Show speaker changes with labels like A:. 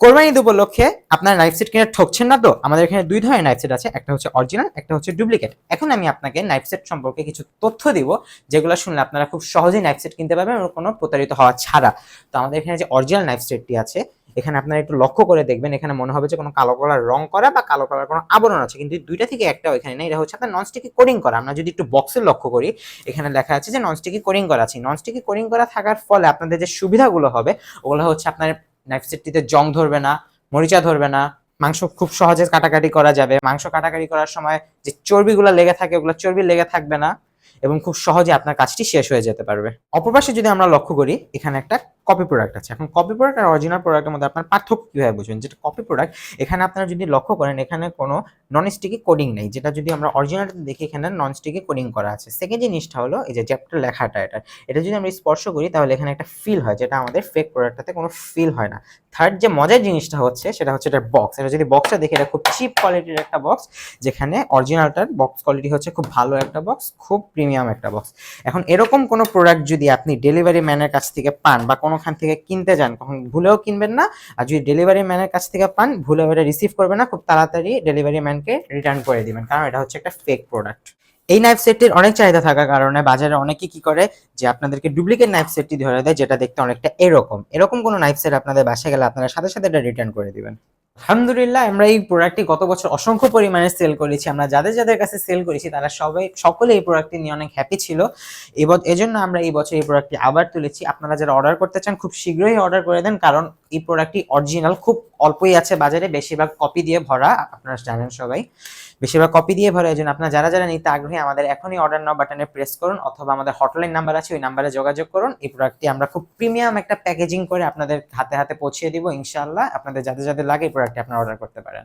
A: কোরবানি ঈদ উপলক্ষে আপনার নাইফ সেট কিনে ঠকছেন না তো? আমাদের এখানে দুই ধরনের নাইফ সেট আছে, একটা হচ্ছে অরিজিনাল একটা হচ্ছে ডুপ্লিকেট এখন আমি আপনাকে নাইফ সেট সম্পর্কে কিছু তথ্য দিব, যেগুলো শুনলে আপনারা খুব সহজেই নাইফ সেট কিনতে পারবেন, কোনো প্রতারিত হওয়া ছাড়া। তো আমাদের এখানে যে অরিজিনাল নাইফ সেটটি আছে, এখানে আপনারা একটু লক্ষ্য করে দেখবেন, এখানে মনে হবে যে কোনো কালো কালার রং করা বা কালো কালার কোনো আবরণ আছে, কিন্তু দুইটা থেকে একটা এখানে নেই, এটা হচ্ছে আপনার ননস্টিকি কোডিং করা। আমরা যদি একটু বক্সে লক্ষ্য করি, এখানে লেখা আছে যে ননস্টিকি কোডিং করা আছে। ননস্টিকি কোডিং করা থাকার ফলে আপনাদের যে সুবিধাগুলো হবে, ওগুলো হচ্ছে আপনার নাইফ সেটটিতে জং ধরবে না, মরিচা ধরবে না, মাংস খুব সহজে কাটাকাটি করা যাবে। মাংস কাটাকাটি করার সময় যে চর্বিগুলো লেগে থাকে, ওগুলো চর্বি লেগে থাকবে না এবং খুব সহজে আপনার কাজটি শেষ হয়ে যেতে পারবে। অপরপাশে যদি আমরা লক্ষ্য করি, এখানে একটা কপি প্রোডাক্ট আছে। এখন কপি প্রোডাক্ট আর অরিজিনাল প্রোডাক্টের মধ্যে আপনার পার্থক্য কীভাবে বুঝবেন? যেটা কপি প্রোডাক্ট এখানে আপনারা যদি লক্ষ্য করেন, এখানে কোনো নন স্টিকি কোডিং নেই। যেটা যদি আমরা অরিজিনালটা দেখি এখানে নন স্টিকি কোডিং করা আছে। সেকেন্ড জিনিসটা হলো, এই যে চ্যাপ্টার লেখাটা এটা। এটা যদি আমরা স্পর্শ করি, তাহলে এখানে একটা ফিল হয়, যেটা আমাদের ফেক প্রোডাক্টটাতে কোনো ফিল হয় না। থার্ড যে মজার জিনিসটা হচ্ছে, সেটা হচ্ছে এটার বক্স এটা যদি বক্সটা দেখি, এটা খুব চিপ কোয়ালিটির একটা বক্স যেখানে অরিজিনালটার বক্স কোয়ালিটি হচ্ছে খুব ভালো একটা বক্স খুব প্রিমিয়াম একটা বক্স এখন এরকম কোনো প্রোডাক্ট যদি আপনি ডেলিভারি ম্যানের কাছ থেকে পান বা কোনোখান থেকে কিনতে যান, কখন ভুলেও কিনবেন না। আর যদি ডেলিভারি ম্যানের কাছ থেকে পান ভুলেও এটা রিসিভ করবেন না, খুব তাড়াতাড়ি ডেলিভারি ম্যানকে রিটার্ন করে দিবেন। কারণ এটা হচ্ছে একটা ফেক প্রোডাক্ট এই নাইফ সেটটির অনেক চাহিদা থাকার কারণে বাজারে অনেকে কি করে, যে আপনাদেরকে ডুপ্লিকেট নাইফ সেটটি ধরে দেয়, যেটা দেখতে অনেকটা এরকম। এরকম কোনো নাইফ সেট আপনাদের বাসায় গেলে আপনারা সাথে সাথে এটা রিটার্ন করে দিবেন। আলহামদুলিল্লাহ, আমরা এই প্রোডাক্টটি গত বছর অসংখ্য পরিমাণে সেল করেছি। আমরা যাদের যাদের কাছে সেল করেছি, তারা সবাই, সকলে এই প্রোডাক্টটি নিয়ে অনেক হ্যাপি ছিল। এবার, এজন্য আমরা এই বছর এই প্রোডাক্টটি আবার তুলেছি। আপনারা যারা অর্ডার করতে চান, খুব শীঘ্রই অর্ডার করে দেন। কারণ এই প্রোডাক্টটি অরিজিনাল খুব অল্পই আছে বাজারে, বেশিরভাগ কপি দিয়ে ভরা, আপনারা জানেন সবাই। বেশিরভাগ কপি দিয়ে ভরা, এই জন্য আপনারা যারা যারা নিতে আগ্রহী, আমাদের এখনই অর্ডার নাও বাটনে প্রেস করুন, অথবা আমাদের হটলাইন নাম্বার আছে, ওই নাম্বারে যোগাযোগ করুন। এই প্রোডাক্টটি আমরা খুব প্রিমিয়াম একটা প্যাকেজিং করে আপনাদের হাতে হাতে পৌঁছে দিব, ইনশাআল্লাহ। আপনাদের যাদের যাদের লাগে, এই প্রোডাক্টটি আপনারা অর্ডার করতে পারেন।